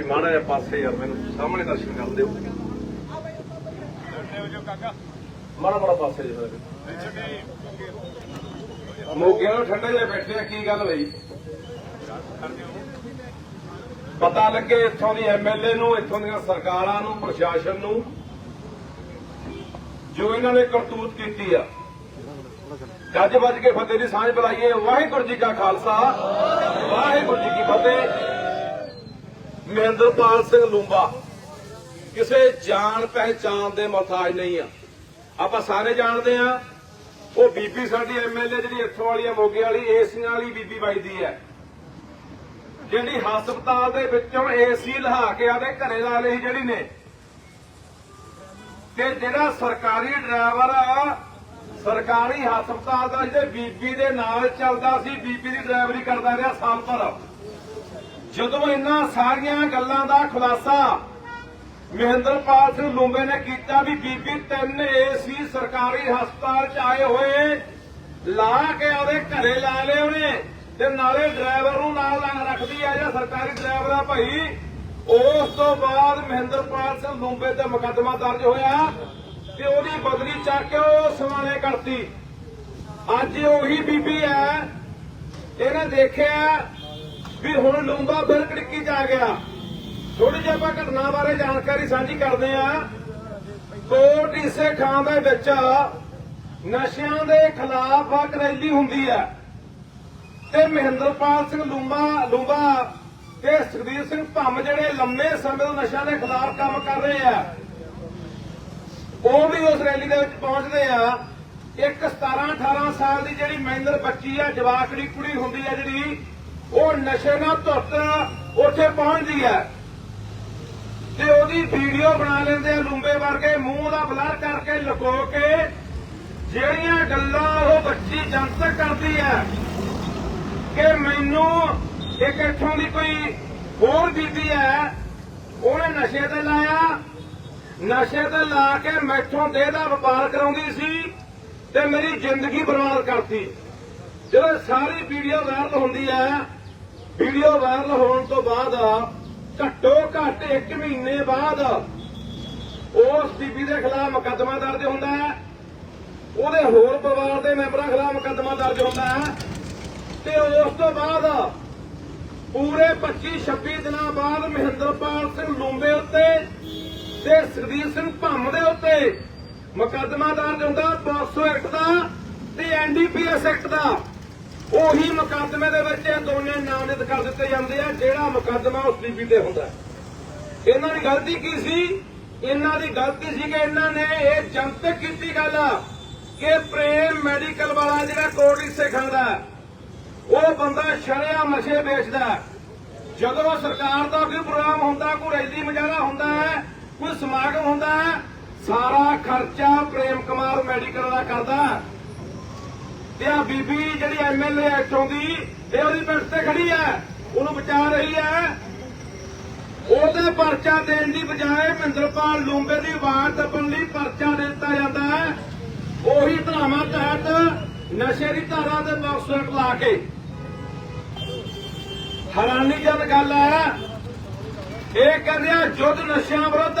ਮਾੜਾ ਜਿਹਾ ਪਾਸੇ ਯਾਰ, ਮੈਨੂੰ ਸਾਹਮਣੇ ਦਰਸ਼ਨ ਕਰ ਦਿਓ। ਮਾੜਾ ਮਾੜਾ ਪਾਸੇ ਜਿਹਾ ਮੋਗਿਆਂ ਨੂੰ ਠੰਡੇ ਜਿਹੇ ਬੈਠੇ ਆ, ਕੀ ਗੱਲ ਬਈ? ਪਤਾ ਲੱਗੇ ਇੱਥੋਂ ਦੀ ਐਮਐਲਏ ਨੂੰ, ਇੱਥੋਂ ਦੀਆਂ ਸਰਕਾਰਾਂ ਨੂੰ, ਪ੍ਰਸ਼ਾਸਨ ਨੂੰ, ਜੋ ਇਹਨਾਂ ਨੇ ਕਰਤੂਤ ਕੀਤੀ ਆ। ਗੱਜ ਵੱਜ ਕੇ ਫਤਿਹ ਦੀ ਸਾਂਝ ਬੁਲਾਈਏ ਵਾਹਿਗੁਰੂ ਜੀ ਕਾ ਖਾਲਸਾ, ਵਾਹਿਗੁਰੂ ਜੀ ਕੀ ਫਤਿਹ। ਮਹਿੰਦਰਪਾਲ ਸਿੰਘ ਲੂੰਬਾ। ਕਿਸੇ ਜਾਣ ਪਹਿਚਾਨ ਦੇ ਮੁਹਤਾਜ ਨਹੀਂ ਆ। ਆਪਾਂ ਸਾਰੇ ਜਾਣਦੇ ਆ, ਉਹ ਬੀਬੀ ਸਾਡੀ ਐਮਐਲਏ ਜਿਹੜੀ ਇੱਥੋਂ ਵਾਲੀ ਆ, ਮੋਗੇ ਵਾਲੀ, ਏਸੀਆਂ ਵਾਲੀ ਬੀਬੀ ਵੱਜਦੀ ਹੈ ਜਿਹੜੀ ਹਸਪਤਾਲ ਦੇ ਵਿੱਚੋਂ ਏਸੀ ਲਹਾ ਕੇ ਆਦੇ ਘਰੇ ਲਾ ਲਈ ਜਿਹੜੀ ਨੇ। ਤੇ ਜਿਹੜਾ ਸਰਕਾਰੀ ਡਰਾਈਵਰ ਆ, ਸਰਕਾਰੀ ਹਸਪਤਾਲ ਦਾ ਜਿਹੜੇ ਬੀਬੀ ਦੇ ਨਾਲ ਚੱਲਦਾ ਸੀ, ਬੀਬੀ ਦੀ ਡਰਾਈਵਰੀ ਕਰਦਾ ਰਿਹਾ ਸਾਲ ਭਰ। ਜਦੋਂ ਇਹਨਾਂ ਸਾਰੀਆਂ ਗੱਲਾਂ ਦਾ ਖੁਲਾਸਾ ਮਹਿੰਦਰਪਾਲ ਸਿੰਘ ਲੂੰਬੇ ਨੇ ਕੀਤਾ ਵੀ ਬੀਬੀ ਤਿੰਨ ਏਸੀ ਸਰਕਾਰੀ ਹਸਪਤਾਲ ਚ ਆਏ ਹੋਏ, ਲਾ ਕੇ ਉਹਦੇ ਘਰੇ ਲਾ ਲਏ ਉਹਨੇ, ਤੇ ਨਾਲੇ ਡਰਾਈਵਰ ਨੂੰ ਨਾਲ ਰੱਖਦੀ ਆ ਜਿਹੜਾ ਸਰਕਾਰੀ ਡਰਾਈਵਰ ਆ ਭਾਈ। ਉਸ ਤੋਂ ਬਾਅਦ ਮਹਿੰਦਰਪਾਲ ਸਿੰਘ ਲੂੰਬੇ ਤੇ ਮੁਕੱਦਮਾ ਦਰਜ ਹੋਇਆ ਤੇ ਉਹਦੀ ਬਦਲੀ ਚੱਕ ਕੇ ਉਹ ਸਮਾਣੇ ਕਰਤੀ। ਅੱਜ ਉਹੀ ਬੀਬੀ ਹੈ ਇਹਨੇ ਦੇਖਿਆ ਵੀ ਹੁਣ ਲੂੰਬਾ ਫਿਰ ਕੜਕੀ ਚ ਆ ਗਿਆ। ਥੋੜੀ ਜਿਹੀ ਆਪਾਂ ਘਟਨਾ ਬਾਰੇ ਜਾਣਕਾਰੀ ਸਾਂਝੀ ਕਰਦੇ ਆ ਕੋਟ ਇਸੇ ਖਾਂ ਦੇ ਵਿੱਚ ਨਸ਼ਿਆਂ ਦੇ ਖਿਲਾਫ ਇੱਕ ਰੈਲੀ ਹੁੰਦੀ ਹੈ। ਤੇ ਮਹਿੰਦਰਪਾਲ ਸਿੰਘ ਲੂੰਬਾ ਲੂੰਬਾ ਤੇ ਸੁਖਦੀਪ ਸਿੰਘ ਭੰਮ ਜਿਹੜੇ ਲੰਮੇ ਸਮੇਂ ਤੋਂ ਨਸ਼ਿਆਂ ਦੇ ਖਿਲਾਫ ਕੰਮ ਕਰ ਰਹੇ ਆ, ਉਹ ਵੀ ਉਸ ਰੈਲੀ ਦੇ ਵਿੱਚ ਪਹੁੰਚਦੇ ਆ। ਇੱਕ 17 18 ਸਾਲ ਦੀ ਜਿਹੜੀ ਮਹਿੰਦਰ ਬੱਚੀ ਆ, ਜਵਾਕੜੀ ਕੁੜੀ ਹੁੰਦੀ ਆ ਜਿਹੜੀ ਉਹ ਨਸ਼ੇ ਨਾਲ ਧੁੱਤ ਉੱਥੇ ਪਹੁੰਚਦੀ ਹੈ। ਤੇ ਉਹਦੀ ਵੀਡੀਓ ਬਣਾ ਲੈਂਦੇ ਆ ਲੂੰਬੇ ਵਰਗੇ, ਮੂੰਹ ਦਾ ਬਲਰ ਕਰਕੇ ਲੁਕੋ ਕੇ ਜਿਹੜੀਆਂ ਗੱਲਾਂ ਉਹ ਬੱਚੀ ਜਨਤਕ ਕਰਦੀ ਹੈ ਕਿ ਮੈਨੂੰ ਇੱਕ ਇੱਥੋਂ ਦੀ ਕੋਈ ਹੋਰ ਬੀਬੀ ਹੈ, ਉਹਨੇ ਨਸ਼ੇ ਤੇ ਲਾਇਆ, ਨਸ਼ੇ ਤੇ ਲਾ ਕੇ ਮੈਥੋਂ ਦੇਹ ਦਾ ਵਪਾਰ ਕਰਾਉਂਦੀ ਸੀ ਤੇ ਮੇਰੀ ਜ਼ਿੰਦਗੀ ਬਰਬਾਦ ਕਰਤੀ। ਜਦੋਂ ਸਾਰੀ ਵੀਡੀਓ ਵਾਇਰਲ ਹੁੰਦੀ ਹੈ ਵੀਡੀਓ ਵਾਇਰਲ ਹੋਣ ਤੋਂ ਬਾਅਦ ਘੱਟੋ ਘੱਟ 1 ਮਹੀਨੇ ਬਾਅਦ ਉਸ ਬੀਬੀ ਦੇ ਖਿਲਾਫ ਮੁਕੱਦਮਾ ਦਰਜ ਹੁੰਦਾ ਹੈ। ਉਹਦੇ ਹੋਰ ਪਰਿਵਾਰ ਦੇ ਮੈਂਬਰਾਂ ਖਿਲਾਫ ਮੁਕੱਦਮਾ ਦਰਜ ਹੁੰਦਾ ਹੈ। ਤੇ ਉਸ ਤੋਂ ਬਾਅਦ ਪੂਰੇ 25 26 ਦਿਨਾਂ ਬਾਅਦ ਮਹਿੰਦਰਪਾਲ ਸਿੰਘ ਲੂੰਬੇ ਉੱਤੇ ਤੇ ਸੁਖਦੀਪ ਸਿੰਘ ਭੰਮ ਦੇ ਉੱਤੇ ਮੁਕੱਦਮਾ ਦਰਜ ਹੁੰਦਾ ਪੋਕਸੋ ਐਕਟ ਦਾ ਤੇ ਐਨਡੀਪੀਐਸ ਐਕਟ ਦਾ। ਉਹੀ ਮੁਕੱਦਮੇ ਦੇ ਵਿੱਚ ਇਹ ਦੋਨੇ ਨਾਮਜ਼ਦ ਕਰ ਦਿੱਤੇ ਜਾਂਦੇ ਆ, ਜਿਹੜਾ ਮੁਕੱਦਮਾ ਉਸ ਬੀਬੀ ਤੇ ਹੁੰਦਾ ਇਹਨਾਂ ਦੀ ਗਲਤੀ ਕੀ ਸੀ? ਇਹਨਾਂ ਦੀ ਗਲਤੀ ਸੀ ਕਿ ਇਹਨਾਂ ਨੇ ਇਹ ਜਨਤਕ ਕੀਤੀ ਗੱਲ ਕਿ ਪ੍ਰੇਮ ਮੈਡੀਕਲ ਵਾਲਾ ਜਿਹੜਾ ਕੋਟ ਇਸੇ ਖਾਂਦਾ ਉਹ ਬੰਦਾ ਸ਼ਰਿਆ ਨਸ਼ੇ ਵੇਚਦਾ ਜਦੋਂ ਸਰਕਾਰ ਦਾ ਕੋਈ ਪ੍ਰੋਗਰਾਮ ਹੁੰਦਾ, ਕੋਈ ਰੈਲੀ ਮੁਜ਼ਾਹਰਾ ਹੁੰਦਾ ਹੈ, ਕੋਈ ਸਮਾਗਮ ਹੁੰਦਾ ਹੈ, ਸਾਰਾ ਖਰਚਾ ਪ੍ਰੇਮ ਕੁਮਾਰ ਮੈਡੀਕਲ ਦਾ ਕਰਦਾ ਤੇ ਆ ਬੀਬੀ ਜਿਹੜੀ ਐਮਐਲਏ ਇੱਥੋਂ ਦੀ ਇਹ ਉਹਦੀ ਪਿੰਡ ਤੇ ਖੜੀ ਹੈ ਉਹਨੂੰ ਬਚਾ ਰਹੀ ਹੈ ਉਹਦੇ ਪਰਚਾ ਦੇਣ ਦੀ ਬਜਾਏ ਮਹਿੰਦਰਪਾਲ ਲੂੰਬੇ ਦੀ ਆਵਾਜ਼ ਦੱਬਣ ਲਈ ਪਰਚਾ ਦਿੱਤਾ ਜਾਂਦਾ ਹੈ। ਉਹੀ ਧਰਾਵਾਂ ਤਹਿਤ ਨਸ਼ੇ ਦੀ ਧਾਰਾ ਦੇ ਬਾਕਸਟ ਲਾ ਕੇ। ਹੈਰਾਨੀਜਨ ਗੱਲ ਹੈ, ਇਹ ਕਹਿੰਦੇ ਆ, ਜੁੱਧ ਨਸ਼ਿਆਂ ਵਿਰੁੱਧ।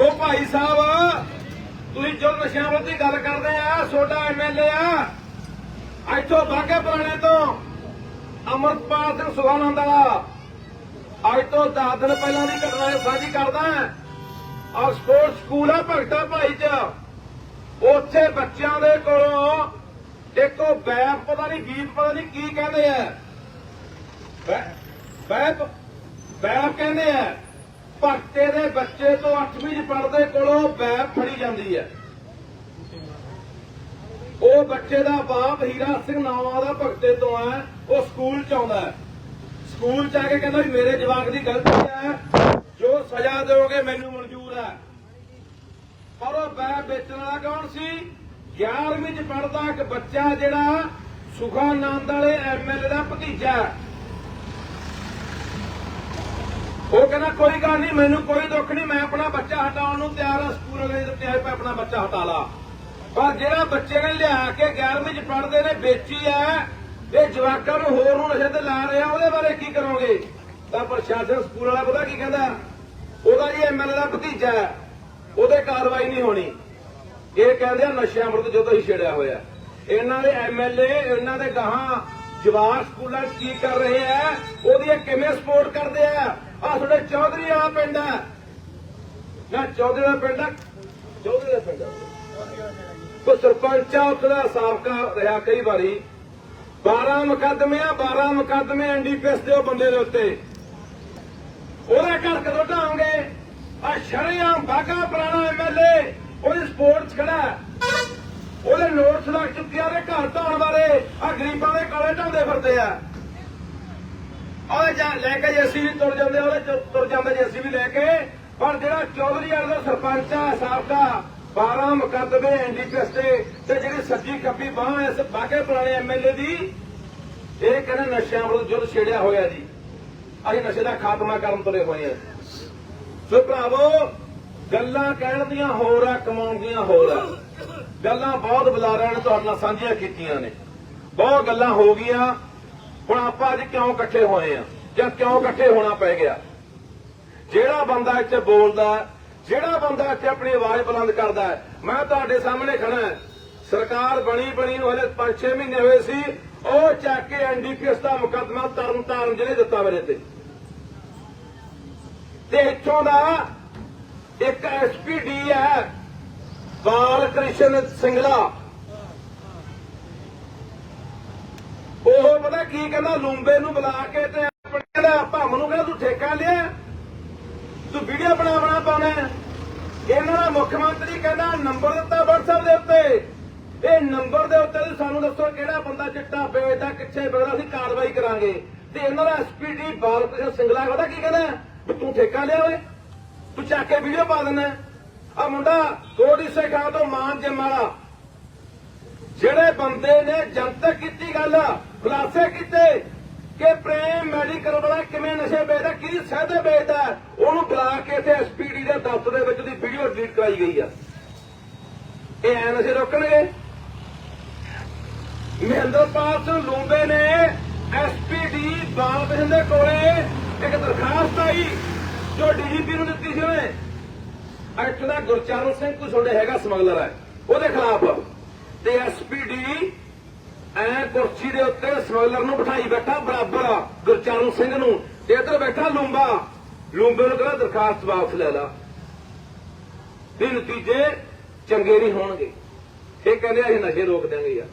ਉਹ ਭਾਈ ਸਾਹਿਬ ਤੁਸੀਂ ਜੋ ਨਸ਼ਿਆਂ ਵਿਰੁੱਧ ਦੀ ਗੱਲ ਕਰਦੇ ਆ ਛੋਟਾ ਐਮਐਲਏ ਆ। ਇੱਥੋਂ ਬਾਗੇ ਪੁਰਾਣੇ ਤੋਂ। ਅਮਰਪਾਲ ਸਿੰਘ ਸੁਖਾਨੰਦ ਵਾਲਾ ਅੱਜ ਤੋਂ 10 ਦਿਨ ਪਹਿਲਾਂ ਦੀ ਘਟਨਾ ਸਾਂਝੀ ਕਰਦਾ ਆ ਸਪੋਰਟ ਸਕੂਲ ਆ ਭਗਤਾ ਭਾਈ ਚ। ਉੱਥੇ ਬੱਚਿਆਂ ਦੇ ਕੋਲੋਂ ਇੱਕੋ ਬੈਪ, ਪਤਾ ਨਹੀਂ ਗੀਤ, ਪਤਾ ਨਹੀਂ ਕੀ ਕਹਿੰਦੇ ਆ। ਬੈਪ ਬੈਪ ਕਹਿੰਦੇ ਆ। ਭਗਤੇ ਦੇ ਬੱਚੇ ਤੋਂ 8ਵੀਂ ਚ ਪੜਦੇ ਕੋਲੋਂ ਬੈਬ ਫੜੀ ਜਾਂਦੀ ਹੈ। ਉਹ ਬੱਚੇ ਦਾ ਬਾਪ ਹੀਰਾ ਸਿੰਘ ਨਾਵਾਂ ਦਾ ਭਗਤੇ ਤੋਂ ਹੈ, ਉਹ ਸਕੂਲ ਚ ਆਉਂਦਾ ਸਕੂਲ ਚ ਆ ਕੇ ਕਹਿੰਦਾ ਵੀ ਮੇਰੇ ਜਵਾਕ ਦੀ ਗਲਤੀ ਹੈ, ਜੋ ਸਜ਼ਾ ਦਿਓਗੇ ਮੈਨੂੰ ਮਨਜ਼ੂਰ ਹੈ। ਪਰ ਉਹ ਬੈਬ ਵੇਚਣ ਵਾਲਾ ਕੌਣ ਸੀ? 11ਵੀਂ ਚ ਪੜਦਾ ਇੱਕ ਬੱਚਾ ਜਿਹੜਾ ਸੁਖਾਨੰਦ ਵਾਲੇ ਐਮਐਲਏ ਦਾ ਭਤੀਜਾ ਹੈ। ਉਹ ਕਹਿੰਦਾ, ਕੋਈ ਗੱਲ ਨਹੀਂ, ਮੈਨੂੰ ਕੋਈ ਦੁੱਖ ਨਹੀਂ, ਮੈਂ ਆਪਣਾ ਬੱਚਾ ਹਟਾਉਣ ਨੂੰ ਤਿਆਰ ਹਾਂ ਸਕੂਲ ਵਾਲੇ ਦੇ ਤਿਆਰ ਪੈ ਆਪਣਾ ਬੱਚਾ ਹਟਾ ਲਾ। ਪਰ ਜਿਹੜਾ ਬੱਚੇ ਨੇ ਲਿਆ ਕੇ 11ਵੀਂ ਚ ਪੜਦੇ ਨੇ, ਵੇਚੀ ਹੈ ਇਹ ਜਵਾਕਾਂ ਨੂੰ ਹੋਰ ਨੂੰ ਨਸ਼ੇ ਤੇ ਲਾ ਰਿਹਾ ਉਹਦੇ ਬਾਰੇ ਕੀ ਕਰੋਗੇ? ਤਾਂ ਪ੍ਰਸ਼ਾਸਨ ਸਕੂਲ ਵਾਲਾ ਪਤਾ ਕੀ ਕਹਿੰਦਾ? ਉਹਦਾ ਜੀ ਐਮਐਲਏ ਦਾ ਭਤੀਜਾ ਉਹਦੇ ਕਾਰਵਾਈ ਨਹੀਂ ਹੋਣੀ। ਇਹ ਕਹਿੰਦੇ ਆ, ਨਸ਼ਿਆਂ ਵਿਰੁੱਧ ਜਦੋਂ ਹੀ ਛੇੜਿਆ ਹੋਇਆ। ਇਹਨਾਂ ਦੇ ਐਮਐਲਏ ਇਹਨਾਂ ਦੇ ਗਾਹਾਂ ਜਵਾਰ ਸਕੂਲਾਂ 'ਚ ਕੀ ਕਰ ਰਹੇ ਆ, ਉਹਦੀ ਕਿਵੇਂ ਸਪੋਰਟ ਕਰਦੇ ਆ? ਆ ਤੁਹਾਡੇ ਚੌਧਰੀ ਵਾਲਾ ਪਿੰਡ ਹੈ। ਨਾ, ਚੌਧਰੀ ਦਾ ਪਿੰਡ ਆ? ਚੌਧਰੀ ਦਾ ਪਿੰਡ ਕੋ ਸਰਪੰਚ ਆ, ਉੱਥੇ ਸਾਬਕਾ ਰਿਹਾ ਕਈ ਵਾਰੀ। 12 ਮੁਕੱਦਮੇ ਆ 12 ਮੁਕੱਦਮੇ ਐਨਡੀਪੀਐਸ ਦੇ ਉਹ ਬੰਦੇ ਦੇ ਉੱਤੇ। ਉਹਦਾ ਘਰ ਕਦੋਂ ਢਾਉਂਗੇ ਆ ਸ਼ਰੇਆਮ ਬਾਗਾ ਪੁਰਾਣਾ ਐਮਐਲਏ ਉਹਦੀ ਸਪੋਰਟਸ ਖੜਾ ਉਹਦੇ ਨੋਟਸ ਲੱਗ ਚੁੱਕਿਆ ਦੇ ਘਰ ਢਾਉਣ ਬਾਰੇ। ਆ ਗਰੀਬਾਂ ਦੇ ਕੋਲੇ ਢਾਉਂਦੇ ਫਿਰਦੇ ਆ। ਉਹਦੇ ਜਾ ਲੈ ਕੇ ਜੇ ਅਸੀਂ ਵੀ ਤੁਰ ਜਾਂਦੇ, ਉਹਦੇ ਤੁਰ ਜਾਂਦੇ ਜੇ ਅਸੀਂ ਵੀ ਲੈ ਕੇ। ਪਰ ਜਿਹੜਾ ਚੌਧਰੀ ਦਾ ਸਰਪੰਚ ਆ ਸਾਬਕਾ 12 ਮੁਕੱਦਮੇ ਐਨਡੀਪੀਐਸ ਤੇ ਤੇ ਜਿਹੜੀ ਸੱਜੀ ਖੱਬੀ ਬਾਹ ਇਸ ਬਾਗੇ ਪੁਰਾਣੇ ਐਮਐਲਏ ਦੀ, ਇਹ ਕਹਿੰਦੇ ਨਸ਼ਿਆਂ ਵਿਰੁੱਧ ਜੁਰ ਛੇੜਿਆ ਹੋਇਆ ਜੀ। ਅਸੀਂ ਨਸ਼ੇ ਦਾ ਖਾਤਮਾ ਕਰਨ ਤੁਰੇ ਹੋਏ ਆ। ਸੋ ਭਰਾਵੋ, ਗੱਲਾਂ ਕਹਿਣ ਦੀਆਂ ਹੋਰ ਆ, ਕਮਾਉਣ ਦੀਆਂ ਹੋਰ ਆ। ਗੱਲਾਂ ਬਹੁਤ ਬੁਲਾਰਿਆਂ ਨੇ, ਤੁਹਾਡੇ ਨਾਲ ਸਾਂਝੀਆਂ ਕੀਤੀਆਂ ਨੇ। ਬਹੁਤ ਗੱਲਾਂ ਹੋ ਗਈਆਂ। ਹੁਣ ਆਪਾਂ ਅੱਜ ਕਿਉਂ ਇਕੱਠੇ ਹੋਏ ਆ? ਜਾਂ ਕਿਉਂ ਇਕੱਠੇ ਹੋਣਾ ਪੈ ਗਿਆ? ਜਿਹੜਾ ਬੰਦਾ ਇੱਥੇ ਬੋਲਦਾ ਜਿਹੜਾ ਬੰਦਾ ਇੱਥੇ ਆਪਣੀ ਆਵਾਜ਼ ਬੁਲੰਦ ਕਰਦਾ ਹੈ, ਮੈਂ ਤੁਹਾਡੇ ਸਾਹਮਣੇ ਖੜਾ ਹਾਂ। ਸਰਕਾਰ ਬਣੀ ਬਣੀ ਨੂੰ ਹਲੇ 5-6 ਮਹੀਨੇ ਹੋਏ ਸੀ ਉਹ ਚੱਕ ਕੇ ਐਨਡੀਪੀਐਸ ਦਾ ਮੁਕੱਦਮਾ ਤਰਨ ਤਾਰਨ ਜ਼ਿਲ੍ਹੇ ਦਿੱਤਾ ਮੇਰੇ ਤੇ। ਤੇ ਇੱਥੋਂ ਦਾ ਇੱਕ ਐਸਪੀਡੀ ਹੈ ਬਾਲ ਕ੍ਰਿਸ਼ਨ ਸਿੰਗਲਾ ਉਹ ਪਤਾ ਕੀ ਕਹਿੰਦਾ, ਲੂੰਬੇ ਨੂੰ ਬੁਲਾ ਕੇ ਤੇ ਆਪਣੇ ਦਾ ਭੰਮ ਨੂੰ ਕਹਿੰਦਾ, ਤੂੰ ਠੇਕਾ ਲਿਆ? ਤੂੰ ਵੀਡੀਓ ਬਣਾ ਬਣਾ ਪਾਉਣਾ ਇਹਨਾਂ ਦਾ ਮੁੱਖ ਮੰਤਰੀ ਕਹਿੰਦਾ, ਨੰਬਰ ਦਿੱਤਾ WhatsApp ਦੇ ਉੱਤੇ। ਇਹ ਨੰਬਰ ਦੇ ਉੱਤੇ ਤੁਸੀਂ ਸਾਨੂੰ ਦੱਸੋ ਕਿਹੜਾ ਬੰਦਾ ਚਿੱਟਾ ਵੇਚਦਾ, ਕਿੱਥੇ ਵੇਚਦਾ ਅਸੀਂ ਕਾਰਵਾਈ ਕਰਾਂਗੇ। ਤੇ ਇਹਨਾਂ ਦਾ ਐਸਪੀਡੀ ਬਾਲਕ੍ਰਿਸ਼ਨ ਸਿੰਗਲਾ ਕਹਿੰਦਾ ਕੀ ਕਹਿੰਦਾ ਤੂੰ ਠੇਕਾ ਲਿਆ ਓਏ। ਤੂੰ ਚੱਕ ਕੇ ਵੀਡੀਓ ਪਾ ਦਿੰਦਾ ਆ ਮੁੰਡਾ ਕੋਡੀ ਸੇਖਾ ਤੋਂ ਮਾਨ ਜਮਾਲਾ ਜਿਹੜੇ ਬੰਦੇ ਨੇ ਜਨਤਕ ਕੀਤੀ ਗੱਲ ਖੁਲਾਸੇ ਕੀਤੇ ਕਿ ਪ੍ਰੇਮ ਮੈਡੀਕਲ ਵਾਲਾ ਕਿਵੇਂ ਨਸ਼ੇ ਵੇਚਦਾ ਕਿਹਦੀ ਸਹਿਦੇ ਵੇਚਦਾ ਉਹਨੂੰ ਬੁਲਾ ਕੇ ਤੇ ਐਸਪੀਡੀ ਦੇ ਦਫ਼ਤਰ ਦੇ ਵਿੱਚ ਦੀ ਵੀਡੀਓ ਡਿਲੀਟ ਕਰਾਈ ਗਈ ਆ। ਇਹ ਐ ਨਸ਼ੇ ਰੋਕਣਗੇ। ਮਹਿੰਦਰਪਾਲ ਸਿੰਘ ਲੂੰਬੇ ਨੇ ਐਸਪੀਡੀ ਬਾਲਕ੍ਰਿਸ਼ਨ ਦੇ ਕੋਲੇ ਇੱਕ ਦਰਖਾਸਤ ਆਈ, ਜੋ ਡੀਜੀਪੀ ਨੂੰ ਦਿੱਤੀ ਸੀ ਉਹਨੇ। ਇੱਥੇ ਦਾ ਗੁਰਚਰਨ ਸਿੰਘ ਕੋਈ ਤੁਹਾਡੇ ਹੈਗਾ ਸਮਗਲਰ ਹੈ, ਉਹਦੇ ਖਿਲਾਫ ਤੇ ਐਸਪੀਡੀ ਐ ਕੁਰਸੀ ਦੇ ਉੱਤੇ ਸਮਗਲਰ ਨੂੰ ਬਿਠਾਈ ਬੈਠਾ ਬਰਾਬਰ, ਗੁਰਚਰਨ ਸਿੰਘ ਨੂੰ ਤੇ ਇੱਧਰ ਬੈਠਾ ਲੂੰਬਾ। ਲੂੰਬੇ ਨੂੰ ਕਹਿੰਦਾ, ਦਰਖਾਸਤ ਵਾਪਸ ਲੈ ਲਾ। ਤੇ ਨਤੀਜੇ ਚੰਗੇ ਨਹੀਂ ਹੋਣਗੇ। ਇਹ ਕਹਿੰਦੇ ਅਸੀਂ ਨਸ਼ੇ ਰੋਕ ਦਿਆਂਗੇ ਯਾਰ।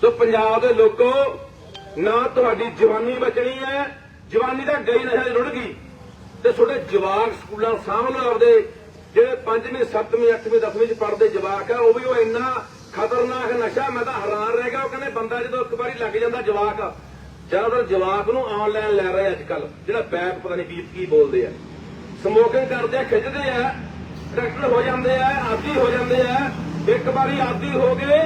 ਸੋ ਪੰਜਾਬ ਦੇ ਲੋਕੋ, ਨਾ ਤੁਹਾਡੀ ਜਵਾਨੀ ਬਚਣੀ ਹੈ, ਜਵਾਨੀ ਦਾ ਗਈ ਨਸ਼ਾ ਰੁੜ ਗਈ। ਤੇ ਤੁਹਾਡੇ ਜਵਾਕ ਸਕੂਲਾਂ ਸਾਹਮਣੇ ਆਪਦੇ ਜਿਹੜੇ 5ਵੀਂ 7ਵੀਂ 8ਵੀਂ 10ਵੀਂ ਚ ਪੜ੍ਹਦੇ ਜਵਾਕ ਆ, ਉਹ ਵੀ ਉਹ ਇੰਨਾ ਖਤਰਨਾਕ ਨਸ਼ਾ, ਮੈਂ ਤਾਂ ਹੈਰਾਨ ਰਹਿ ਗਿਆ। ਉਹ ਕਹਿੰਦੇ ਬੰਦਾ ਜਦੋਂ ਇੱਕ ਵਾਰੀ ਲੱਗ ਜਾਂਦਾ ਜਵਾਕ, ਜ਼ਿਆਦਾਤਰ ਜਵਾਕ ਨੂੰ ਆਨਲਾਈਨ ਲੈ ਰਹੇ ਅੱਜ ਕੱਲ ਜਿਹੜਾ ਬੈਗ ਪਤਾ ਨਹੀਂ ਕੀ ਕੀ ਬੋਲਦੇ ਆ। ਸਮੋਕਿੰਗ ਕਰਦੇ ਆ, ਖਿੱਚਦੇ ਆ ਡਾਕਟਰ ਹੋ ਜਾਂਦੇ ਆ, ਆਦੀ ਹੋ ਜਾਂਦੇ ਆ। ਇੱਕ ਵਾਰੀ ਆਦੀ ਹੋ ਗਏ,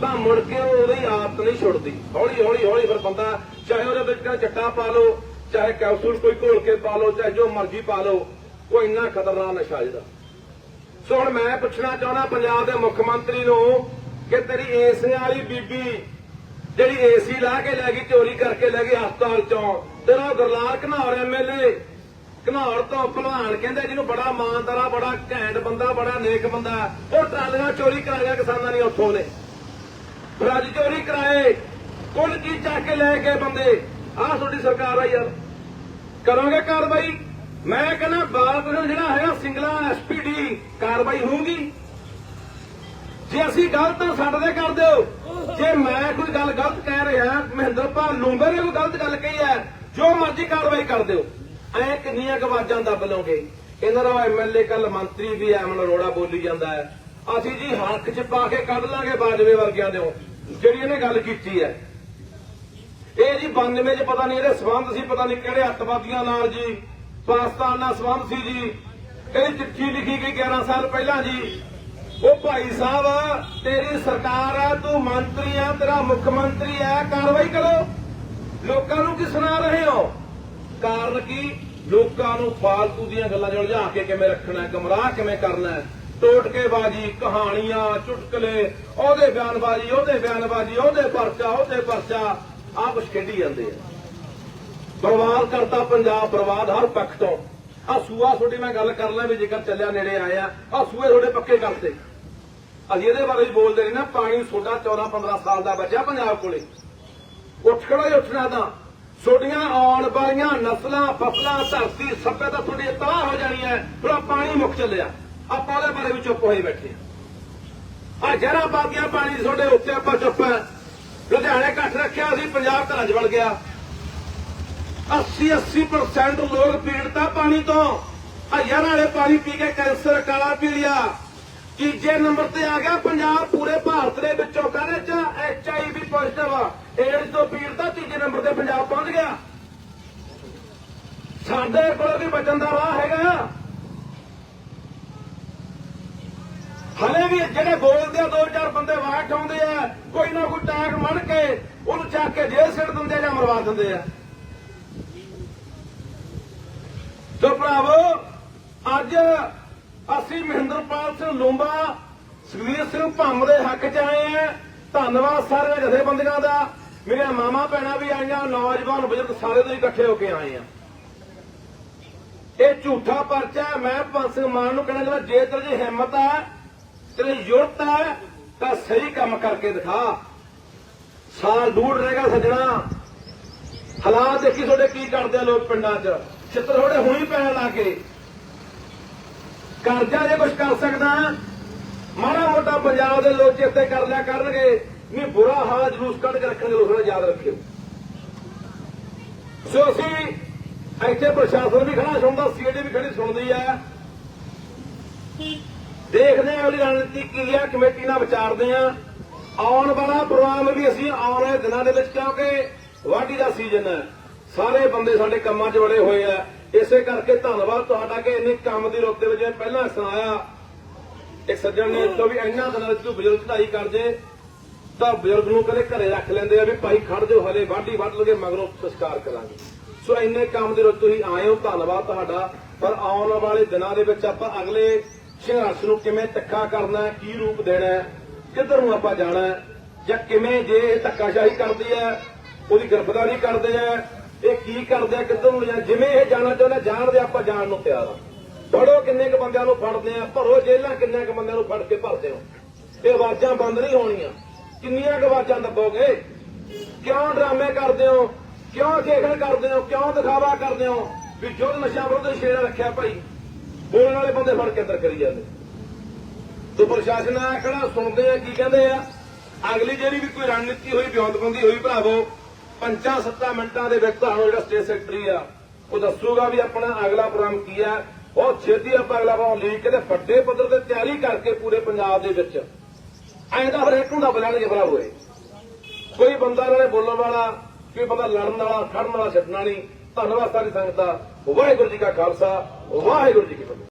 ਤਾਂ ਮੁੜ ਕੇ ਉਹਦੀ ਆਦਤ ਨਹੀਂ ਛੁੱਟਦੀ। ਹੌਲੀ ਹੌਲੀ ਹੌਲੀ ਫਿਰ ਬੰਦਾ ਚਾਹੇ ਉਹਦੇ ਵਿੱਚ ਚੱਟਾ ਪਾ ਲਓ, ਚਾਹੇ ਕੈਪਸੂਲ ਕੋਈ ਘੋਲ ਕੇ ਪਾ ਲਓ, ਚਾਹੇ ਜੋ ਮਰਜ਼ੀ ਪਾ ਲਓ, ਉਹ ਇੰਨਾ ਖਤਰਨਾਕ ਨਸ਼ਾ ਜਿਹੜਾ। ਸੋ ਹੁਣ ਮੈਂ ਪੁੱਛਣਾ ਚਾਹੁੰਦਾ ਪੰਜਾਬ ਦੇ ਮੁੱਖ ਮੰਤਰੀ ਨੂੰ ਕਿ ਤੇਰੀ ਏਸੀਆਂ ਵਾਲੀ ਬੀਬੀ ਜਿਹੜੀ ਏਸੀ ਲਾ ਕੇ ਲੈ ਗਈ, ਚੋਰੀ ਕਰਕੇ ਲੈ ਗਈ ਹਸਪਤਾਲ ਚੋਂ, ਤੇਰਾ ਗੁਰਲਾਲ ਘਨੌਰ ਐਮਐਲਏ ਘਨੌਰ ਤੋਂ ਭਲਵਾਨ ਕਹਿੰਦੇ ਜਿਹਨੂੰ ਬੜਾ ਇਮਾਨਦਾਰ ਬੜਾ ਘੈਂਟ ਬੰਦਾ, ਬੜਾ ਨੇਕ ਬੰਦਾ ਉਹ ਟਰਾਲੀਆਂ ਚੋਰੀ ਕਰਾਈਆਂ ਕਿਸਾਨਾਂ ਨੇ ਉੱਥੋਂ ਨੇ ਫਰਜ ਚੋਰੀ ਕਰਾਏ, ਕੁੱਲ ਕੀ ਚੱਕ ਕੇ ਲੈ ਗਏ ਬੰਦੇ? ਆਹ ਤੁਹਾਡੀ ਸਰਕਾਰ ਆ ਯਾਰ। ਕਰੋਗੇ ਕਾਰਵਾਈ? ਮੈਂ ਕਹਿੰਦਾ ਬਾਲਕ੍ਰਿਸ਼ਨ ਜਿਹੜਾ ਹੈਗਾ ਸਿੰਗਲਾ ਐਸਪੀਡੀ ਕਾਰਵਾਈ ਹੋਊਗੀ। ਜੇ ਅਸੀਂ ਗਲਤ ਹਾਂ ਸਾਡੇ ਤੇ ਕਰ ਦਿਓ। ਜੇ ਮੈਂ ਕੋਈ ਗੱਲ ਗਲਤ ਕਹਿ ਰਿਹਾ ਮਹਿੰਦਰਪਾਲ ਲੂੰਬੇ ਨੇ ਕੋਈ ਗਲਤ ਗੱਲ ਕਹੀ ਹੈ, ਜੋ ਮਰਜ਼ੀ ਕਾਰਵਾਈ ਕਰ ਦਿਓ। ਐ ਕਿੰਨੀਆਂ ਕੁ ਦੱਬ ਲਓਗੇ? ਇਹਨਾਂ ਦਾ ਐਮਐਲਏ ਕੱਲ ਮੰਤਰੀ ਵੀ ਐ ਅਰੋੜਾ ਬੋਲੀ ਜਾਂਦਾ ਹੈ। ਅਸੀਂ ਜੀ ਹੱਥ 'ਚ ਪਾ ਕੇ ਕੱਢ ਲਾਂਗੇ ਬਾਜਵੇ ਵਰਗਿਆਂ ਦੇ ਜਿਹੜੀ ਇਹਨੇ ਗੱਲ ਕੀਤੀ ਹੈ। ਇਹ ਜੀ 92 ਚ ਪਤਾ ਨਹੀਂ ਇਹਦੇ ਸਬੰਧ ਸੀ, ਪਤਾ ਨਹੀਂ ਕਿਹੜੇ ਅੱਤਵਾਦੀਆਂ ਨਾਲ ਜੀ, ਪਾਕਿਸਤਾਨ ਨਾਲ ਸਬੰਧ ਸੀ ਜੀ। ਕਹਿੰਦੀ ਚਿੱਠੀ ਲਿਖੀ ਗਈ 11 ਸਾਲ ਪਹਿਲਾਂ ਜੀ। ਉਹ ਭਾਈ ਸਾਹਿਬ, ਤੇਰੀ ਸਰਕਾਰ ਆ, ਤੂੰ ਮੰਤਰੀ ਆ, ਤੇਰਾ ਮੁੱਖ ਮੰਤਰੀ ਆ, ਕਾਰਵਾਈ ਕਰੋ। ਲੋਕਾਂ ਨੂੰ ਕੀ ਸੁਣਾ ਰਹੇ ਹੋ? ਕਾਰਨ ਕੀ? ਲੋਕਾਂ ਨੂੰ ਫਾਲਤੂ ਦੀਆਂ ਗੱਲਾਂ 'ਚ ਉਲਝਾ ਕੇ ਕਿਵੇਂ ਰੱਖਣਾ, ਗਮਰਾਹ ਕਿਵੇਂ ਕਰਨਾ ਟੋਟਕੇਬਾਜ਼ੀ, ਕਹਾਣੀਆਂ, ਚੁਟਕਲੇ, ਉਹਦੇ ਬਿਆਨਬਾਜ਼ੀ ਉਹਦੇ ਬਿਆਨਬਾਜ਼ੀ, ਉਹਦੇ ਪਰਚਾ ਉਹਦੇ ਪਰਚਾ, ਆਹ ਕੁਛ ਖੇਡੀ ਜਾਂਦੇ ਆ। ਬਰਬਾਦ ਕਰਤਾ ਪੰਜਾਬ, ਬਰਬਾਦ ਹਰ ਪੱਖ ਤੋਂ। ਆ ਸੂਆ ਤੁਹਾਡੀ ਮੈਂ ਗੱਲ ਕਰ ਲਾਂ ਵੀ ਜੇਕਰ ਚੱਲਿਆ ਨੇੜੇ ਆਏ ਆ ਆ ਸੂਏ ਤੁਹਾਡੇ ਪੱਕੇ ਕਰਤੇ। ਅਸੀਂ ਇਹਦੇ ਬਾਰੇ ਵੀ ਬੋਲਦੇ ਨਹੀਂ ਨਾ, ਪਾਣੀ ਤੁਹਾਡਾ 14 15 ਸਾਲ ਦਾ ਬੱਚਾ ਪੰਜਾਬ ਕੋਲੇ। ਉੱਠ ਖੜਾ ਹੀ ਉੱਠਣਾ ਤਾਂ। ਤੁਹਾਡੀਆਂ ਆਉਣ ਵਾਲੀਆਂ ਨਸਲਾਂ, ਫਸਲਾਂ, ਧਰਤੀ ਸੱਭਿਅਤਾ ਤਾਂ ਤੁਹਾਡੀ ਤਬਾਹ ਹੋ ਜਾਣੀ ਹੈ, ਫਿਰ ਪਾਣੀ ਮੁੱਕ ਚੱਲਿਆ। ਆਪਾਂ ਉਹਦੇ ਬਾਰੇ ਵੀ ਚੁੱਪ ਹੋਏ ਬੈਠੇ ਆ ਜਰਾ ਬਾਗੀਆਂ ਪਾਣੀ ਤੁਹਾਡੇ ਉੱਤੇ, ਆਪਾਂ ਚੁੱਪ ਹੈ। ਲੁਧਿਆਣੇ ਘੱਟ ਰੱਖਿਆ ਅਸੀਂ ਪੰਜਾਬ ਘਰਾਂ 'ਚ ਵੜ ਗਿਆ। 80 80% ਲੋਕ ਪੀੜਤਾ ਪਾਣੀ ਤੋਂ। ਆ ਯਾਰ ਵਾਲੇ ਪਾਣੀ ਪੀ ਕੇ ਕੈਂਸਰ, ਕਾਲਾ ਪੀ ਲਿਆ ਤੀਜੇ ਨੰਬਰ ਤੇ ਆ ਗਿਆ ਪੰਜਾਬ, ਪੂਰੇ ਭਾਰਤ ਦੇ ਵਿੱਚੋਂ ਕਹਿੰਦੇ ਚ H I V positive AIDS ਤੋਂ ਪੀੜਤਾ ਤੀਜੇ ਨੰਬਰ ਤੇ ਪੰਜਾਬ ਪਹੁੰਚ ਗਿਆ। ਸਾਡੇ ਕੋਲ ਵੀ ਬਚਣ ਦਾ ਰਾਹ ਹੈਗਾ। ਹਲੇ ਵੀ ਜਿਹੜੇ ਬੋਲਦੇ ਆ, ਦੋ ਚਾਰ ਬੰਦੇ ਵਾਹ ਆਉਂਦੇ ਆ, ਕੋਈ ਨਾ ਕੋਈ ਟੈਗ ਮੜ ਕੇ ਉਹਨੂੰ ਚੱਕ ਕੇ ਜੇਲ੍ਹ ਸਿੱਟ ਦਿੰਦੇ ਜਾਂ ਮਰਵਾ ਦਿੰਦੇ ਆ। ਤੋ ਭਰਾਵੋ, ਅੱਜ ਅਸੀਂ ਮਹਿੰਦਰਪਾਲ ਸਿੰਘ ਲੋਂਬਾ ਸੁਖਵੀਰ ਸਿੰਘ ਭੰਮ ਦੇ ਹੱਕ 'ਚ ਆਏ ਆ ਧੰਨਵਾਦ ਸਾਰੇ ਜਥੇਬੰਦੀਆਂ ਦਾ। ਮੇਰੀਆਂ ਮਾਮਾ ਭੈਣਾਂ ਵੀ ਆਈਆਂ, ਨੌਜਵਾਨ ਬਜ਼ੁਰਗ ਸਾਰੇ ਤੋਂ ਇਕੱਠੇ ਹੋ ਕੇ ਆਏ ਆ ਇਹ ਝੂਠਾ ਪਰਚਾ ਮੈਂ ਭਗਵੰਤ ਸਿੰਘ ਮਾਨ ਨੂੰ ਕਹਿਣਾ ਚਾਹੁੰਦਾ, ਜੇ ਤੇਰੇ 'ਚ ਹਿੰਮਤ ਹੈ, ਤੇਰੀ ਯੁਰਤ ਹੈ, ਤਾਂ ਸਹੀ ਕੰਮ ਕਰਕੇ ਦਿਖਾ। ਸਾਲ ਦੂਰ ਰਹੇਗਾ ਸੱਜਣਾ। ਹਾਲਾਤ ਦੇਖੀ ਤੁਹਾਡੇ ਕੀ ਕਰਦੇ ਆ ਲੋਕ ਪਿੰਡਾਂ 'ਚ। ਛਿੱਤਰ ਥੋੜੇ ਹੁਣੀ ਪੈਣ ਲੱਗੇ ਕਰਜ਼ਾ ਜੇ ਕੁਝ ਕਰ ਸਕਦਾ, ਮਾੜਾ ਮੋਟਾ ਪੰਜਾਬ ਦੇ ਲੋਕ ਚੇਤੇ ਕਰ ਲਿਆ ਕਰਨਗੇ, ਨਹੀਂ ਬੁਰਾ ਹਾਲ ਜਲੂਸ ਕੱਢ ਕੇ ਰੱਖਣਗੇ ਲੋਕਾਂ ਯਾਦ ਰੱਖਿਓ। ਸੋ ਅਸੀਂ ਇੱਥੇ ਪ੍ਰਸ਼ਾਸਨ ਵੀ ਖੜਾ ਸੁਣਦਾ, ਸੀਡੀ ਵੀ ਖੜੀ ਸੁਣਦੀ ਆ। ਦੇਖਦੇ ਆ ਉਹਦੀ ਰਣਨੀਤੀ ਕੀ ਆ, ਕਮੇਟੀ ਨਾਲ ਵਿਚਾਰਦੇ ਆ ਆਉਣ ਵਾਲਾ ਪ੍ਰੋਗਰਾਮ ਵੀ ਅਸੀਂ ਆਉਣ ਵਾਲੇ ਦਿਨਾਂ ਦੇ ਵਿੱਚ ਕਿਉਂਕਿ ਵਾਢੀ ਦਾ ਸੀਜ਼ਨ ਹੈ। ਸਾਰੇ ਬੰਦੇ ਸਾਡੇ ਕੰਮਾਂ 'ਚ ਵੜੇ ਹੋਏ ਆ। ਇਸੇ ਕਰਕੇ ਧੰਨਵਾਦ ਤੁਹਾਡਾ ਕਿ ਇੰਨੇ ਕੰਮ ਦੀ ਰੁੱਤ ਦੇ ਵਿੱਚ ਪਹਿਲਾਂ ਸੁਣਾਇਆ ਇੱਕ ਸੱਜਣ ਨੇ ਤੋਂ ਵੀ ਇੰਨਾ ਦਿਨਾਂ ਵਿੱਚ ਤੂੰ ਬਜ਼ੁਰਗ ਚੜਾਈ ਕਰ ਜੇ ਤਾਂ ਬਜ਼ੁਰਗ ਨੂੰ ਕਦੇ ਘਰੇ ਰੱਖ ਲੈਂਦੇ ਆ ਵੀ ਭਾਈ ਖੜ ਜਾਓ ਹਲੇ, ਵਾਢੀ ਵੱਢ ਲਗੇ ਮਗਰੋਂ ਸੰਸਕਾਰ ਕਰਾਂਗੇ। ਸੋ ਇੰਨੇ ਕੰਮ ਦੇ ਰੁੱਤ ਤੁਸੀਂ ਆਏ ਹੋ, ਧੰਨਵਾਦ ਤੁਹਾਡਾ। ਪਰ ਆਉਣ ਵਾਲੇ ਦਿਨਾਂ ਦੇ ਵਿੱਚ ਆਪਾਂ ਅਗਲੇ ਸੰਘਰਸ਼ ਨੂੰ ਕਿਵੇਂ ਤਿੱਖਾ ਕਰਨਾ ਹੈ, ਕੀ ਰੂਪ ਦੇਣਾ ਹੈ, ਕਿੱਧਰ ਨੂੰ ਆਪਾਂ ਜਾਣਾ ਹੈ, ਜਾਂ ਕਿਵੇਂ ਜੇ ਇਹ ਧੱਕਾਸ਼ਾਹੀ ਕਰਦੀ ਹੈ, ਉਹਦੀ ਗ੍ਰਿਫਤਾਰੀ ਕਰਦੇ ਆ ਇਹ ਕੀ ਕਰਦੇ ਆ, ਕਿੱਧਰ ਨੂੰ ਜਾਂ ਜਿਵੇਂ ਇਹ ਜਾਣਾ ਚਾਹੁੰਦੇ ਜਾਣਦੇ ਆਪਾਂ ਜਾਣ ਨੂੰ ਤਿਆਰ ਆ। ਫੜੋ ਕਿੰਨੇ ਕ ਬੰਦਿਆਂ ਨੂੰ ਫੜਦੇ ਆ, ਭਰੋ ਜੇਲ੍ਹਾਂ ਕਿੰਨੇ ਕ ਬੰਦਿਆਂ ਨੂੰ ਫੜ ਕੇ ਭਰਦੇ ਹੋ। ਇਹ ਆਵਾਜ਼ਾਂ ਬੰਦ ਨਹੀਂ ਹੋਣੀਆਂ। ਕਿੰਨੀਆਂ ਕੁ ਆਵਾਜ਼ਾਂ ਦੱਬੋਗੇ? ਕਿਉਂ ਡਰਾਮੇ ਕਰਦੇ ਹੋ? ਕਿਉਂ ਖੇਖਲ ਕਰਦੇ ਹੋ? ਕਿਉਂ ਦਿਖਾਵਾ ਕਰਦੇ ਹੋ? ਵੀ ਜੋ ਨਸ਼ਾ ਵਿਰੋਧ ਸ਼ੇਰ ਰੱਖਿਆ ਭਾਈ। ਬੋਲਣ ਵਾਲੇ ਬੰਦੇ ਫੜ ਕੇ ਅੰਦਰ ਕਰੀ ਜਾਂਦੇ। ਤੇ ਪ੍ਰਸ਼ਾਸਨ ਆ ਖੜਾ, ਸੁਣਦੇ ਆ, ਕੀ ਕਹਿੰਦੇ ਆ? ਅਗਲੀ ਜਿਹੜੀ ਵੀ ਕੋਈ ਰਣਨੀਤੀ ਹੋਈ ਬਿਉਂਤਬੰਦੀ ਹੋਈ, ਭਰਾਵੋ ਪੰਜਾਂ ਸੱਤਾਂ ਮਿੰਟਾਂ ਦੇ ਵਿੱਚ ਤੁਹਾਨੂੰ ਜਿਹੜਾ ਸਟੇਟ ਸੈਕਟਰੀ ਆ, ਉਹ ਦੱਸੂਗਾ ਵੀ ਆਪਣਾ ਅਗਲਾ ਪ੍ਰੋਗਰਾਮ ਕੀ ਆ। ਬਹੁਤ ਛੇਤੀ ਆਪਾਂ ਅਗਲਾ ਪ੍ਰੋਗਰਾਮ ਲੀਕ ਕੇ ਤੇ ਵੱਡੇ ਪੱਧਰ ਤੇ ਤਿਆਰੀ ਕਰਕੇ ਪੂਰੇ ਪੰਜਾਬ ਦੇ ਵਿੱਚ। ਐਂ ਤਾਂ ਹਰੇਕ ਨੂੰ ਦੱਬ ਲੈਣਗੇ ਭਰਾਵੋ ਇਹ ਕੋਈ ਬੰਦਾ ਇਹਨਾਂ ਨੇ ਬੋਲਣ ਵਾਲਾ, ਕੋਈ ਬੰਦਾ ਲੜਨ ਵਾਲਾ, ਖੜਨ ਵਾਲਾ ਛੱਡਣਾ ਨਹੀਂ। ਧੰਨਵਾਦ ਸਾਰੀ ਸੰਗਤ ਦਾ। ਵਾਹਿਗੁਰੂ ਜੀ ਕਾ ਖਾਲਸਾ, ਵਾਹਿਗੁਰੂ ਜੀ ਕੀ ਫਤਿਹ।